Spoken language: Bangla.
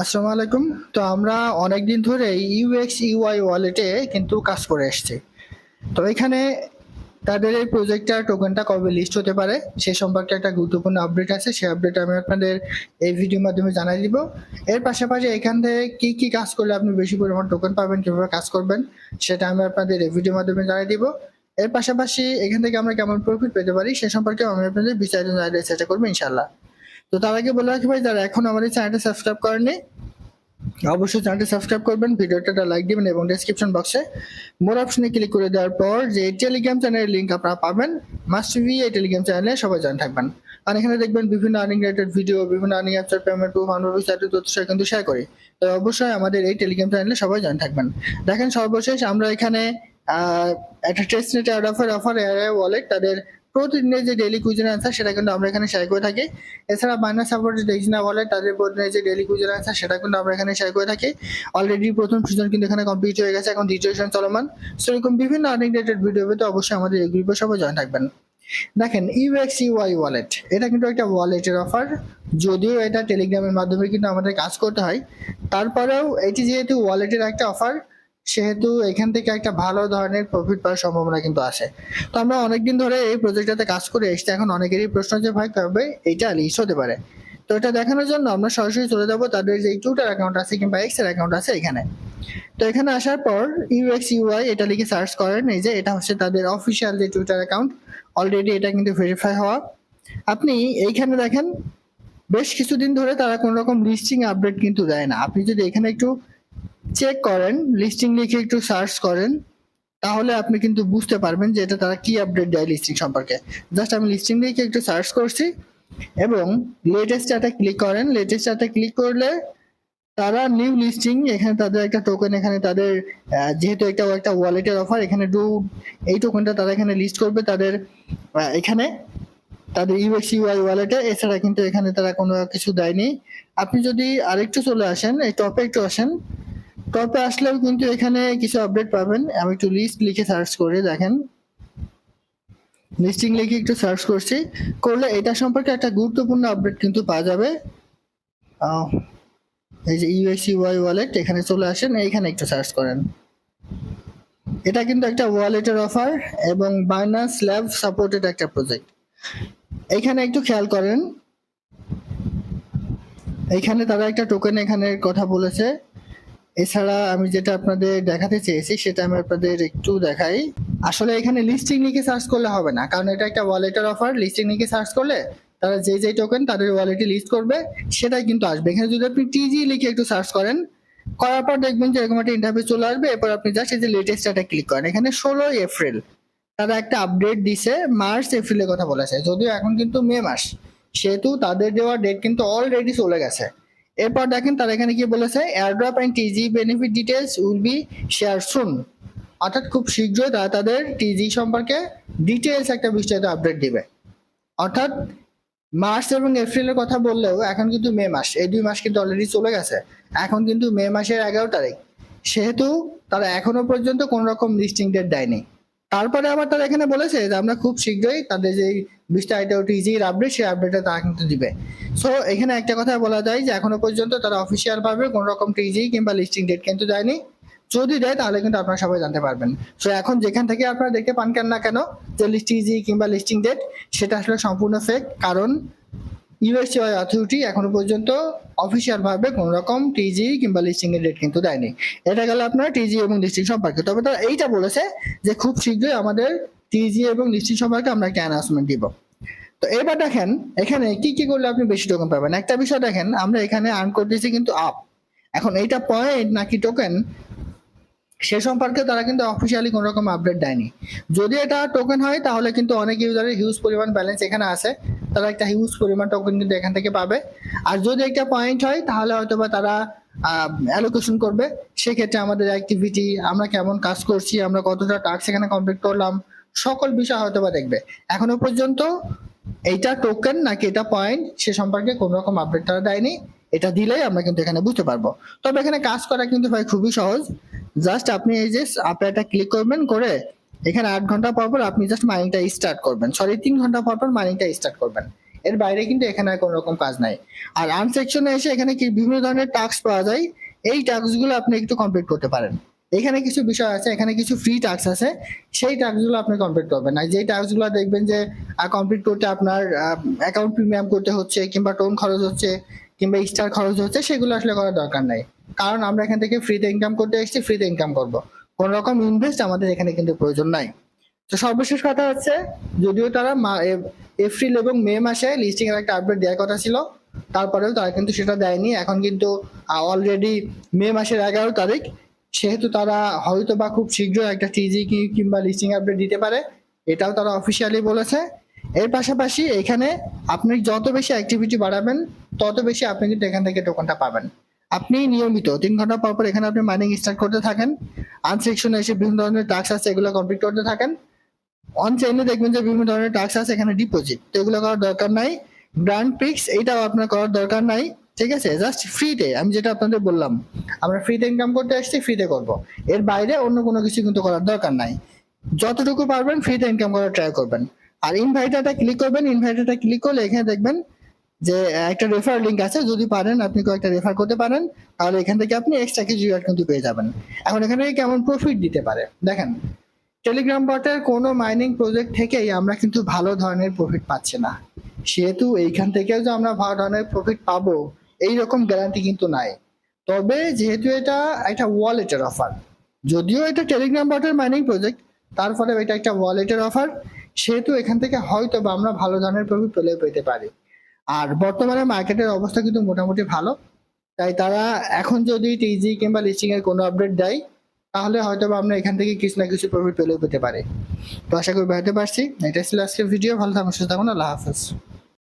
আসসালামু আলাইকুম। তো আমরা অনেক দিন ধরে ইউএক্স ইউআই ওয়ালেটে কিন্তু কাজ করে এসেছি। তো এখানে তাদের এই প্রজেক্টটার টোকেনটা কবে লিস্ট হতে পারে, সে সম্পর্কে একটা গুরুত্বপূর্ণ আপডেট আছে। সেই আপডেট আমি আপনাদের এই ভিডিওর মাধ্যমে জানাই দিব। এর পাশাপাশি এখান থেকে কি কি কাজ করলে আপনি বেশি পরিমাণ টোকেন পাবেন, কীভাবে কাজ করবেন, সেটা আমি আপনাদের এই ভিডিওর মাধ্যমে জানাই দিব। এর পাশাপাশি এখান থেকে আমরা কেমন প্রফিট পেতে পারি, সে সম্পর্কে আমি আপনাদের বিস্তারিত জানার চেষ্টা করব ইনশাল্লাহ তো তার আগে বলে রাখি ভাই, যারা এখন আমাদের চ্যানেলটা সাবস্ক্রাইব করেননি, অবশ্যই চ্যানেলটি সাবস্ক্রাইব করবেন, ভিডিওটা লাইক দিবেন এবং ডেসক্রিপশন বক্সে মোর অপশনে ক্লিক করে দেওয়ার পর যে টেলিগ্রাম চ্যানেলের লিঙ্ক আপনারা পাবেন মাস্ট বি এই টেলিগ্রাম চ্যানেলে সবাই জয়েন থাকবেন। আর এখানে দেখবেন বিভিন্ন আর্নিং রিলেটেড ভিডিও বিভিন্ন আর্নিং অ্যাপসের পেমেন্ট প্রুফ আনব ইত্যাদি তথ্য কিন্তু শেয়ার করি। তো অবশ্যই আমাদের এই টেলিগ্রাম চ্যানেলে সবাই জয়েন থাকবেন। দেখেন সর্বশেষ আমরা এখানে একটা test net offer offer wallet তাদের প্রতিদিনের যে ডেলি কুইজের অ্যান্সার সেটা কিন্তু আমরা এখানে শেয়ার করে থাকি। এছাড়া বাইনাস সাপোর্টেড এক্সিনা ওয়ালেট তাদের প্রতিদিনের যে ডেলি কুইজের অ্যান্সার সেটা কিন্তু আমরা এখানে শেয়ার করে থাকি। অলরেডি প্রথম সিজন কিন্তু এখানে কমপ্লিট হয়ে গেছে, এখন দ্বিতীয় সিজন চলমান। সো এরকম বিভিন্ন আর্নিং রিলেটেড ভিডিও পেতে অবশ্যই আমাদের এই গ্রুপে সবাই জয়েন থাকবেন। দেখেন ইউএক্স ইউআই ওয়ালেট এটা কিন্তু একটা ওয়ালেটের অফার যদিও এটা টেলিগ্রামের মাধ্যমে কিন্তু আমাদের কাজ করতে হয়। তারপরেও এটি যেহেতু ওয়ালেটের একটা অফার সেহেতু এখান থেকে একটা ভালো ধরনের প্রফিট পাওয়ার সম্ভাবনা কিন্তু আসে তো আমরা অনেকদিন ধরে এই প্রজেক্টটাতে কাজ করে এসেছি, এখন অনেকেরই প্রশ্ন যে ভাই কবে এটা লিস্ট হতে পারে? তো এটা দেখানোর জন্য আমরা সরাসরি চলে যাব, তাদের যে টুইটার অ্যাকাউন্ট আছে কিংবা এক্সের অ্যাকাউন্ট আছে এখানে। তো এখানে আসার পর ইউএক্স ইউআই এটা লিখে সার্চ করেন, এই যে এটা হচ্ছে তাদের অফিসিয়াল যে টুইটার অ্যাকাউন্ট অলরেডি এটা কিন্তু ভেরিফাই হওয়া। আপনি এইখানে দেখেন, বেশ কিছুদিন ধরে তারা কোনো রকম লিস্টিং আপডেট কিন্তু দেয় না। আপনি যদি এখানে একটু চেক করেন লিস্টিং লিখে একটু সার্চ করেন, তাহলে আপনি কিন্তু বুঝতে পারবেন যে এটা তারা কি আপডেট দেয় লিস্টিং সম্পর্কে। জাস্ট আমি লিস্টিং লিখে একটু সার্চ করছি এবং লেটেস্ট একটা ক্লিক করেন। লেটেস্ট একটা ক্লিক করলে তারা নিউ লিস্টিং এখানে তাদের একটা টোকেন এখানে তাদের যেহেতু একটা একটা ওয়ালেটের অফার এখানে ডু এই টোকেনটা তারা এখানে লিস্ট করবে তাদের এখানে তাদের ইউএক্স ইউআই ওয়ালেটে এছাড়া কিন্তু এখানে তারা কোনো কিছু দেয়নি। আপনি যদি আরেকটু চলে আসেন, এই টপে একটু আসেন টপে আসলেও কিন্তু এখানে কিছু আপডেট পাবেন। আমি একটু লিস্ট লিখে সার্চ করে, দেখেন। লিস্টিং লিখে একটু সার্চ করছি। করলে এটা সম্পর্কে একটা গুরুত্বপূর্ণ আপডেট কিন্তু পাওয়া যাবে। এই যে ইউএক্স ওয়াই ওয়ালেট এখানে চলে আসেন, এইখানে একটু সার্চ করেন। এটা কিন্তু একটা ওয়ালেটের অফার এবং বাইনান্স ল্যাব সাপোর্টেড একটা প্রজেক্ট এখানে একটু খেয়াল করেন। এখানে তারা একটা টোকেন এখানে কথা বলেছে। এছাড়া আমি যেটা আপনাদের দেখাতে চেয়েছি, সেটা আমি আপনাদের একটু দেখাই। আসলে এখানে লিস্টিং লিখে সার্চ করলে হবে না? কারণ এটা একটা ওয়ালেটের অফার লিস্টিং লিখে সার্চ করলে তারা যে যে টোকেন তাদের ওয়ালেটে লিস্ট করবে, সেটাই কিন্তু আসবে। এখানে যদি আপনি টিজি লিখে একটু সার্চ করেন, করার পর দেখবেন যে এরকম একটা ইন্টারভিউ চলে আসবে। এরপর আপনি জাস্ট এই যে লেটেস্ট একটা ক্লিক করেন। এখানে ষোলোই এপ্রিল তারা একটা আপডেট দিছে মার্চ এপ্রিলের কথা বলেছে। যদিও এখন কিন্তু মে মাস, সেহেতু তাদের দেওয়া ডেট কিন্তু অলরেডি চলে গেছে। এরপর দেখেন তারা এখানে কি বলেছে airdrop and TG benefit details will be share soon অর্থাৎ খুব শীঘ্রই তারা তাদের টিজি সম্পর্কে ডিটেলস একটা বিস্তারিত আপডেট দিবে। অর্থাৎ মার্চ এবং এপ্রিলের কথা বললেও এখন কিন্তু মে মাস, এই দুই মাস কিন্তু অলরেডি চলে গেছে। এখন কিন্তু মে মাসের এগারো তারিখ। সেহেতু তারা এখনও পর্যন্ত কোন রকম লিস্টিং ডেট দেয়নি। তারপরে আবার তারা এখানে বলেছে যে, আমরা খুব শীঘ্রই তাদের যে বিস্তারিত টিজির আপডেট সেই আপডেটটা তারা কিন্তু দিবে। সো এখানে একটা কথা বলা যায় যে, এখনও পর্যন্ত তারা অফিসিয়াল ভাবে কোন রকম টিজি কিংবা লিস্টিং ডেট কিন্তু দেয়নি। যদি দেয়, তাহলে কিন্তু আপনারা সবাই জানতে পারবেন। সো এখন যেখান থেকে আপনারা দেখতে পান কেন না কেন, যে টিজি কিংবা লিস্টিং ডেট সেটা আসলে সম্পূর্ণ ফেক কারণ ইউএসসিআই অথরিটি এখনও পর্যন্ত অফিসিয়াল ভাবে কোন রকম টিজি কিংবা লিস্টিং এর ডেট কিন্তু দেয়নি। এটা গেল আপনার টিজি এবং লিস্টিং সম্পর্কে। তবে তারা এইটা বলেছে যে, খুব শীঘ্রই আমাদের টিজি এবং লিস্টিং সম্পর্কে আমরা একটা অ্যানাউন্সমেন্ট দিব। তো এবার দেখেন, এখানে কি কি করলে আপনি বেশি টোকেন পাবেন? একটা বিষয় দেখেন, আমরা এখানে আর্ন করতেছি কিন্তু আপ এখন এইটা পয়েন্ট নাকি টোকেন সে সম্পর্কে তারা কিন্তু অফিসিয়ালি কোনো রকম আপডেট দেয়নি। যদি এটা টোকেন হয়, তাহলে কিন্তু অনেক ইউজারের হিউজ পরিমাণ ব্যালেন্স এখানে আছে। তারা একটা হিউজ পরিমাণ টোকেন কিন্তু এখান থেকে পাবে। আর যদি একটা পয়েন্ট হয়, তাহলে হয়তো বা তারা অ্যালোকেশন করবে। সেক্ষেত্রে আমাদের অ্যাক্টিভিটি আমরা কেমন কাজ করছি, আমরা কতটা টাস্ক এখানে কমপ্লিট করলাম সকল বিষয় হয়তো বা দেখবে। এখনও পর্যন্ত এইটা টোকেন নাকি এটা পয়েন্ট সে সম্পর্কে কোনো রকম আপডেট তারা দেয়নি। এটা দিলেই আমরা কিন্তু এখানে বুঝতে পারব। তবে এখানে কাজ করা কিন্তু ভাই খুবই সহজ। জাস্ট আপনি এই যে আপডেটটা ক্লিক করবেন করে এখানে আট ঘণ্টা পর পর আপনি জাস্ট মাইনিংটা স্টার্ট করবেন। সরি তিন ঘণ্টা পর পর মাইনিংটা স্টার্ট করবেন। এর বাইরে কিন্তু এখানে আর কোনো রকম কাজ নাই। আর আর্ন সেকশনে এসে এখানে কি বিভিন্ন ধরনের টাস্ক পাওয়া যায়, এই টাস্কগুলো আপনি একটু কমপ্লিট করতে পারেন। এখানে কিছু বিষয় আছে, এখানে কিছু ফ্রি টাস্ক আছে, সেই টাস্কগুলো আপনি কমপ্লিট করবেন। আর যেই টাস্কগুলো দেখবেন যে কমপ্লিট করতে আপনার অ্যাকাউন্ট প্রিমিয়াম করতে হচ্ছে, কিংবা টোন খরচ হচ্ছে, কিংবা স্টার খরচ হচ্ছে, সেগুলো আসলে করার দরকার নাই। কারণ আমরা এখান থেকে ফ্রিতে ইনকাম করতে এসেছি ফ্রিতে ইনকাম করব। কোন রকম ইনভেস্ট আমাদের এখানে কিন্তু প্রয়োজন নাই। তো সর্বশেষ কথা হচ্ছে, যদিও তারা এপ্রিল এবং মে মাসে লিস্টিং এর একটা আপডেট দেওয়ার কথা ছিল, তারপরেও তারা কিন্তু সেটা দেয়নি। এখন কিন্তু অলরেডি মে মাসের এগারো তারিখ সেহেতু তারা হয়তো বা খুব শীঘ্রই একটা টিজি কিংবা লিস্টিং আপডেট দিতে পারে, এটাও তারা অফিসিয়ালি বলেছে। এর পাশাপাশি এখানে আপনি যত বেশি অ্যাক্টিভিটি বাড়াবেন, তত বেশি আপনি কিন্তু এখান থেকে টোকনটা পাবেন। আপনি নিয়মিত তিন ঘণ্টা পর পর এখানে আপনি মাইনিং স্টার্ট করতে থাকেন আনসেকশনে এসে বিভিন্ন ধরনের টাস্ক আছে, এগুলো কমপ্লিট করতে থাকেন। অন চেইনে দেখবেন যে বিভিন্ন ধরনের টাস্ক আছে, এখানে ডিপোজিট তো এগুলো করার দরকার নাই। ব্র্যান্ড পিক্স এটাও আপনার করার দরকার নাই। ঠিক আছে জাস্ট ফ্রিতে আমি যেটা আপনাদের বললাম। আমরা ফ্রিতে ইনকাম করতে আসছি ফ্রিতে করব। এর বাইরে অন্য কোনো কিছু কিন্তু করার দরকার নাই। যতটুকু পারবেন ফ্রিতে ইনকাম করার ট্রাই করবেন। আর ইনভাইটারটা ক্লিক করবেন ইনভাইটারটা ক্লিক করলে এখানে দেখবেন যে, একটা রেফার লিঙ্ক আছে। যদি পারেন, আপনি কয়েকটা রেফার করতে পারেন, তাহলে এখান থেকে আপনি এক্সট্রা কিছু রিওয়ার্ড কিন্তু পেয়ে যাবেন। এখন এখানে কেমন প্রফিট দিতে পারে? দেখেন টেলিগ্রাম বটের কোনো মাইনিং প্রজেক্ট থেকেই আমরা কিন্তু ভালো ধরনের প্রফিট পাচ্ছি না। সেহেতু এইখান থেকেও যে আমরা ভালো ধরনের প্রফিট পাবো এই রকম গ্যারান্টি কিন্তু নাই। তবে যেহেতু এটা একটা ওয়ালেটের অফার যদিও এটা টেলিগ্রাম বটের মাইনিং প্রজেক্ট তারপরে এটা একটা ওয়ালেটের অফার সেহেতু এখান থেকে হয়তো বা আমরা ভালো ধরনের প্রফিট পেলে পেতে পারি। আর বর্তমানে মার্কেটের অবস্থা কিন্তু মোটামুটি ভালো, তাই তারা এখন যদি টিজি কিংবা লিস্টিং এর কোনো আপডেট দেয়, তাহলে হয়তো বা আমরা এখান থেকে কিছু না কিছু প্রফিট পেলেও পেতে পারি। তো আশা করি বেড়াতে পারছি। এটা ছিল আজকের ভিডিও ভালো থাকুন, সুস্থ থাকুন, আল্লাহ হাফেজ।